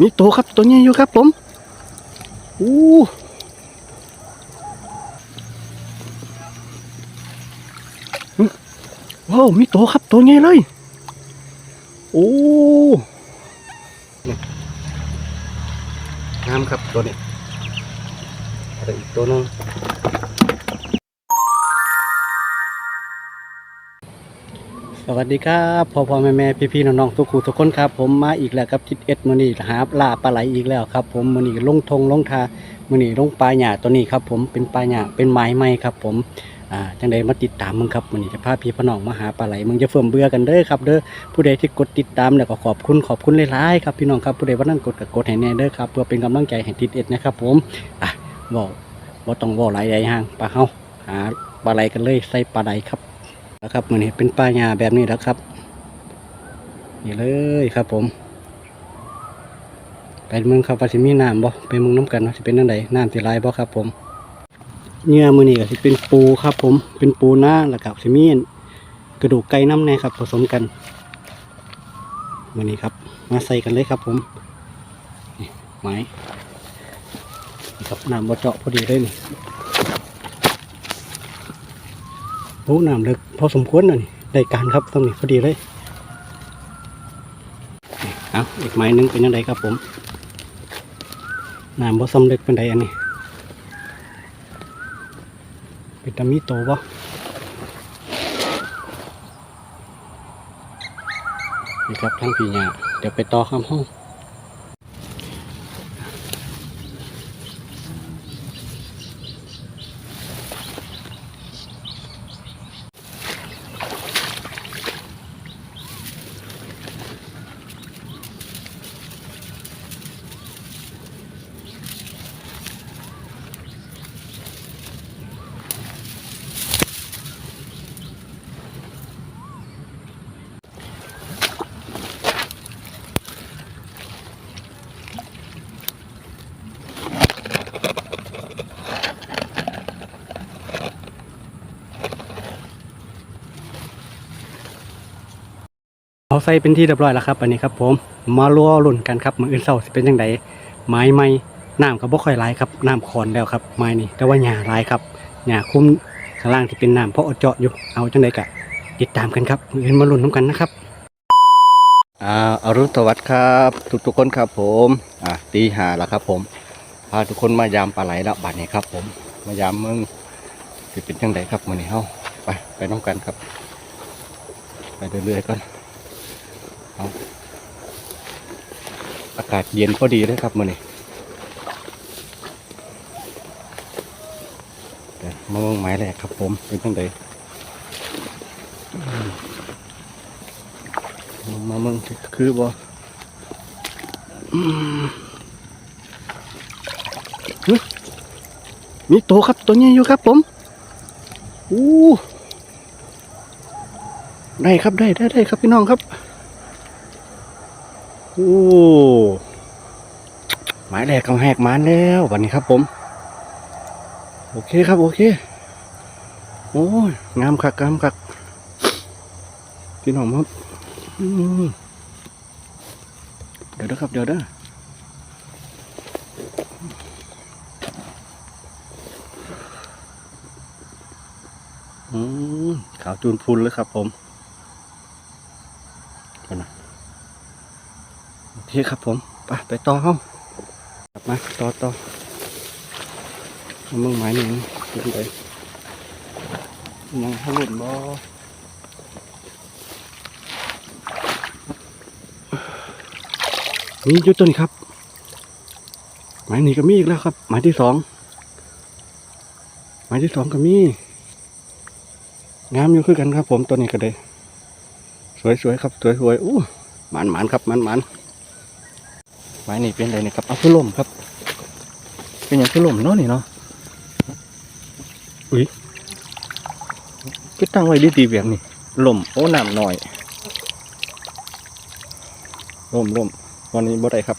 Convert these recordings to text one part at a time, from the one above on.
มีตัวครับตัวใหญ่อยู่ครับผมอู้ว้าวมีตัวครับตัวใหญ่เลยโอ้งามครับตัวนี้อะไรอีกตัวนึง สวัสดีครับพ่อพ่อแม่แม่พี่พี่น้องน้องทุกคู่ทุกคนครับ ผมมาอีกแล้วครับทิศเอ็ดมือนี่หาปลาปลาไหลอีกแล้วครับ ผมมือนี่ลงทงลงทามือนี่ลงปลาหยาตัวนี้ครับ ผมเป็นปลาหยาเป็นไม้ไม้ครับ ผมอ่าจังใดมาติดตามมึงครับมือนี่จะพาพี่พี่น้องมาหาปลาไหลมึงจะเฟิ่มเบื่อกันเด้อครับเด้อผู้ใดที่กดติดตามเนี่ยก็ขอบคุณขอบคุณหลายๆครับพี่น้องครับผู้ใดว่านั่นกดก็กดให้แน่เด้อครับเพื่อเป็นกำลังใจให้ทิศเอ็ดนะครับ ผมอะบอกว่าต้องบอกหลายใหญ่ห่างปลาเฮาหาปลาไหลกันเลยใส่ปลาไหลครับ นะครับมือนี่เป็นปลายาแบบนี้แล้วครับ นี่เลยครับผม ไปเมืองครับว่าสิมีน้ำบ่ไปเมืองน้ำกันว่าสิเป็นนั่นใดน้ำสิไหลบ่ครับ ผมเนื้อมือนี่ก็สิเป็นปูครับ ผม เป็นปูหน้าแล้วก็สิมีกระดูกไก่น้ำแน่ครับ ผสมกันมือนี้ครับ มาใส่กันเลยครับ ผมนี่ไม้ครับน้ำบ่เจาะพอดีเลยนี่ โอ้น้ำเลึกพอสมควรนะนี่ได้การครับตรงนี้พอดีเลยเอาอีกไม้นึงเป็นยังไงครับผมน้ำบ่สำเร็จเป็นไดอันนี้เป็นตามีโตบ่นี่ครับทั้งพี่หญ้าเดี๋ยวไปต่อข้ามห้อง เอาใส่เป็นที่เรียบร้อยแล้วครับอันนี้ครับ ผมมาลัวลุ่นกันครับมืออื่นเศร้าสิเป็นยังไงไม้ไม้น้ำก็บ่ค่อยไหลครับน้ำคอนแล้วครับไม้นี่แต่ว่าหญ้าไหลายครับหญ้าคุ้มข้างล่างที่เป็นน้ำเพราะเอาเจาะอยู่เอาจังไดกะติดตามกันครับมืออื่นมาลุ่นน้ำกันนะครับอ่าอรุณสวัสดิ์ครับทุกทุกๆคนครับผมอ่าตีหาแล้วครับ ผมพาทุกคนมายามปลาไหลแล้วบัดนี้ครับ ผมมายามเมืองสิเป็นจังไดครับมือนี้เฮาไปไปน้ำกันครับ ไปเรื่อยๆก่อน อากาศเย็นพอดีเลยครับมื่อนี้มาเมืองไม้แรกครับผมเป็นตั้งใดอืมมามืองคือบ่มหึมีตัวครับตัวใหญ่อยู่ครับผมอู้ได้ครับได้ได้ได้ครับพี่น้องครับ โอ้หมายแรกของแหกมานแล้ววันนี้ครับผม โอเคครับ โอเค โอ้ยงามคักงามคักพี่น้องครับเดี๋ยวนะครับ เดี๋ยวนะอืมขาวจูนพุนเลยครับผมก่อนนะ โอ เคครับผมไปไปต่อห้องกลับมาต่อต่อมึงหมายหนึ่งเป็นไงยังให้หลุดบ่นี่อยุต้นครับ หมายนี้ก็มีอีกแล้วครับ หมายที่สองหมายที่สองก็มีงามอยู่คือกันครับ ผมตัวนี้ก็เลยสวยๆครับ สวยๆอู้หมานหมานๆครับหมานหมานๆ ไม้นี่เป็นอะไรนี่ครับเอาคือลมครับ เป็นอย่างคือลมเนาะนี่เนาะอุ้ยก็ตั้งไว้ดีๆแบบนี้ลมโอ้น้ำหน่อยลมลมวันนี้บ่ได้ครับ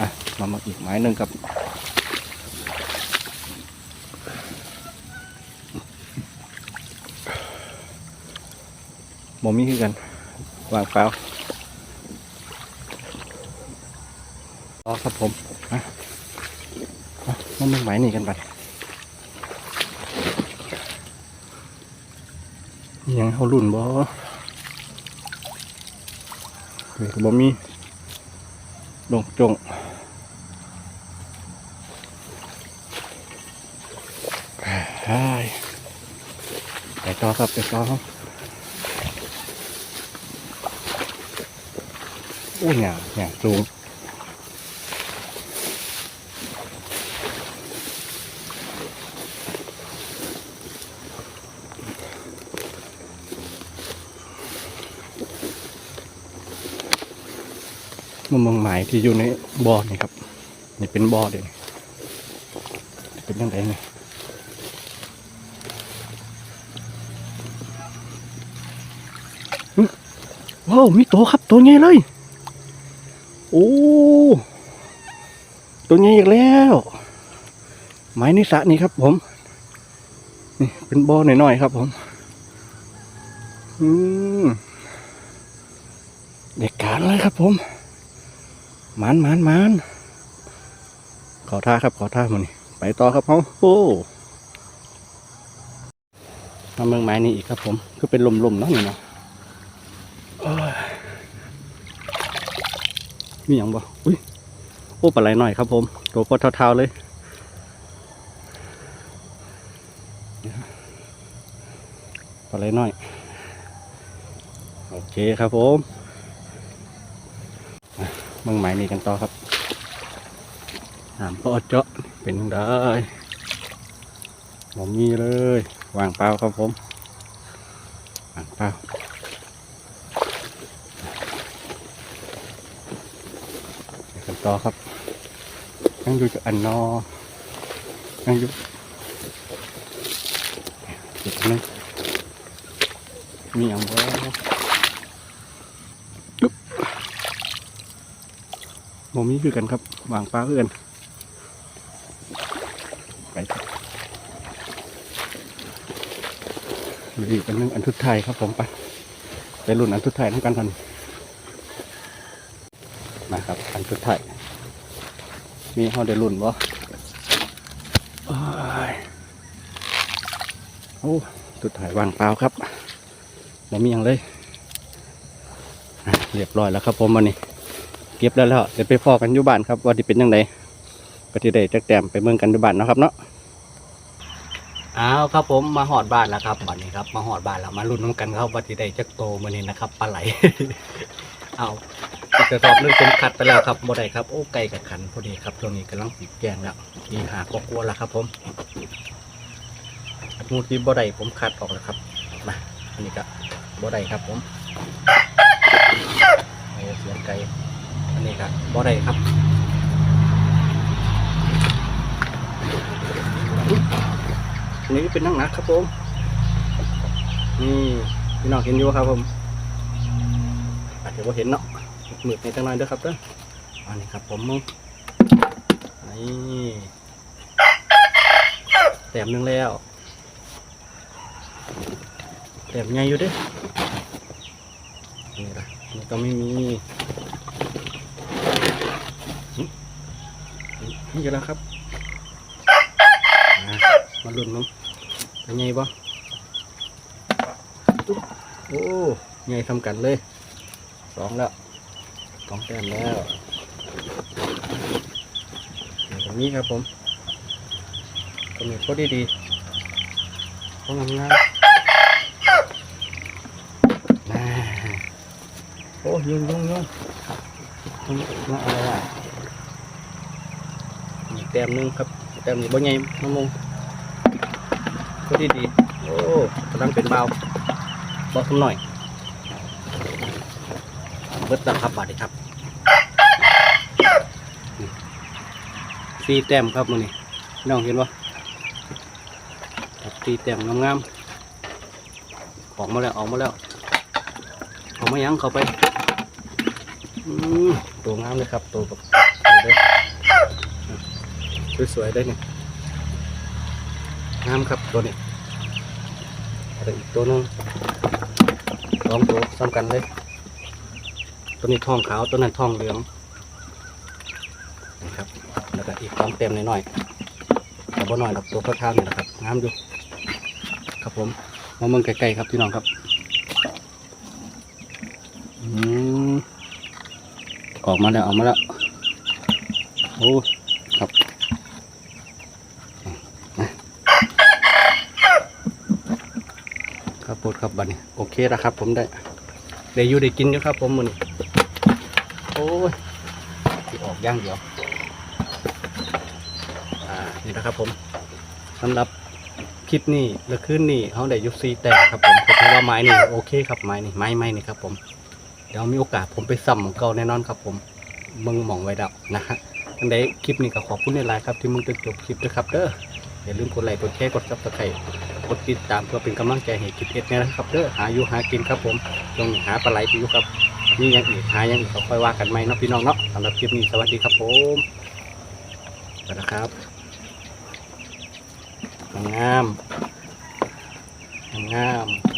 อะมามาอีกไม้หนึ่งครับบ่มีคือกันวางเปล่าอ๋อ ครับผมมามามามึงไหมายนี่กันไปยังเขาลุ่นบ่เฮ้ยบ่มีดงจงไปต่อครับไปต่อครับโอ้ยหยาหยาจูง มันมองหมายที่อยู่ในบ่อนี่ครับ นี่เป็นบ่อเด็เป็นยังไงนี่ว้าวมีตัวครับตัวใหญ่เลย โอ้ตัวใหญ่อีกแล้วไม้ในสระนี่ครับผม นี่เป็นบ่อหน่อยๆครับผม อืมเด็กการเลยครับผม มันมันมันขอท่าครับขอท่ามันนี่ไปต่อครับเขาโอ้มาเมืองไม้นี่อีกครับผมคือเป็นลมๆเนาะนี่เนาะมีอย่างบ่อุ้ยโอ้ปลาไหลหน่อยครับผมตัวก็เท่าๆเลยปลาไหลหน่อย โอเคครับผม มืองหมายนี่กันต่อครับถามพ่อเจาะเป็นยังไงผมมีเลยวางเปล่าครับผมวางเปล่าไปกันต่อครับยังอยู่กับอันนอยังอยู่อีกอันหนึงมีอย่างบ่อึ๊ โมมีคือกันครับวางปลาคือนไปครับเหลืออีกอันนึงอันทุดท้ายครับผมไปไปรุ่นอันทุดท้ายทั้งกันทันมาครับ อันสุดท้ายมีเขาได้รุ่นบ่โอ้ยโอ้สุดท้ายวางเปล่าครับบ่มีอย่างเลยอะเรียบร้อยแล้วครับผมวันนี้ ก็บแล้วแล้วเดี๋ยวไปพอกันอยู่บ้านครับว่าที่เป็นยังไงปฏิเดจักแต้มไปเมืองกันอยู่บ้านเนาะครับเนาะอ้าวครับผมมาหอดบ้านแล้วครับวันนี้ครับ มาหอดบ้านแล้วมาลุ้นน้ำกันครับว่าที่ได้จักโตมานี่นะครับปลาไหลเอาจะตอบเรื่องเป็นขัดไปแล้วครับบ่ได้ครับโอ้ไก่กับขันพอดีครับช่วงนี้กำลังสีแกงแล้วมีหากกลัวแล้วครับ ผมมูที่บ่ได้ผมขัดออกแล้วครับมาอันนี้ก็บ่ได้ครับผมเอาเสียงไก่ นนี้ครับบ่ได้ครับอันนี้เป็นนั่งหนักครับผม นี่พี่น้องเห็นอยู่ครับผมอาจจะว่าเห็นเนาะมืดในจังน่อยเด้อครับเด้ออันนี้ครับผมนี่แต้มหนึงแล้วแต้มใหญ่อยู่ด้อนี่ละนี่ก็ไม่มีหึ นี่ก็แล้วครับมาลุ้นมึงเป็นไงบ่โอ้ใหญ่ทำกันเลยสองแล้วสองแต้มแล้วตรงนี้ครับผมตรงนี้ก็ดีดีๆต้องงามงามๆน่าโอ้ยุงยุ่งยุงยุงยุงอะไรอะ แต้มนึงครับแต้มนี้บ่ใหญ่มะมงก็ดีดีโอ้กำลังเป็นเบาเบาสักหน่อยเบิดแล้วครับบาทนี้ครับสีแต้มครับมือนี้พี่น้องเห็นปะสีแต้มงามๆออกมาแล้วออกมาแล้วออกมายังเข้าไปอืมตัวงามเลยครับตัวแบบ สวยๆได้เนี่ยงามครับตัวนี้อะไรอีกตัวนึงสองตัวซ้ำกันเลย ตัวนี้ทองขาวตัวนั้นทองเหลืองนะครับแล้วก็อีกสองเต็มหน่อยๆแต่บ่น้อยหรอกตัวข้าวๆนี่นะครับงามอยู่ครับผมมาเมืองไกลๆครับพี่น้องครับอืมออกมาแล้วออกมาแล้วโอ้ครับ ครับบัดนี้โอเคแล้วครับ ผมได้ได้อยู่ได้กินอยู่ครับ ผมมือนี้โอ้ยสิออกย่างเดียวอ่านี่นะครับผมสำหรับคลิปนี้และคืนนี้เขาได้ยุบซีแต่ครับผมก็ถือว่าไม้นี่โอเคครับไม้นี่ไม้ไม้นี่ครับ ผมเดี๋ยวมีโอกาสผมไปซ้ำของเก่าแน่นอนครับ ผมมึงมองไว้ดับนะฮะทั้งใดคลิปนี้ก็ขอบคุณในไลน์ครับที่มึงจนจบคลิปด้วยครับเด้ออย่าลืมกดไลค์กดแชร์กดซับสไครต์ ดติดตามเพื่อเป็นกำลังใจให้กิจเอ็ดเนี่ยนะครับเด้อหาอยู่หากินครับผมตรงหาปลาไหลอยู่ครับนี่ยังอีกหายังอีกก็ค่อยว่ากันไหมเนาะพี่น้องเนาะสำหรับคลิปนี้สวัสดีครับผมสวัสดีครับงามงามงาม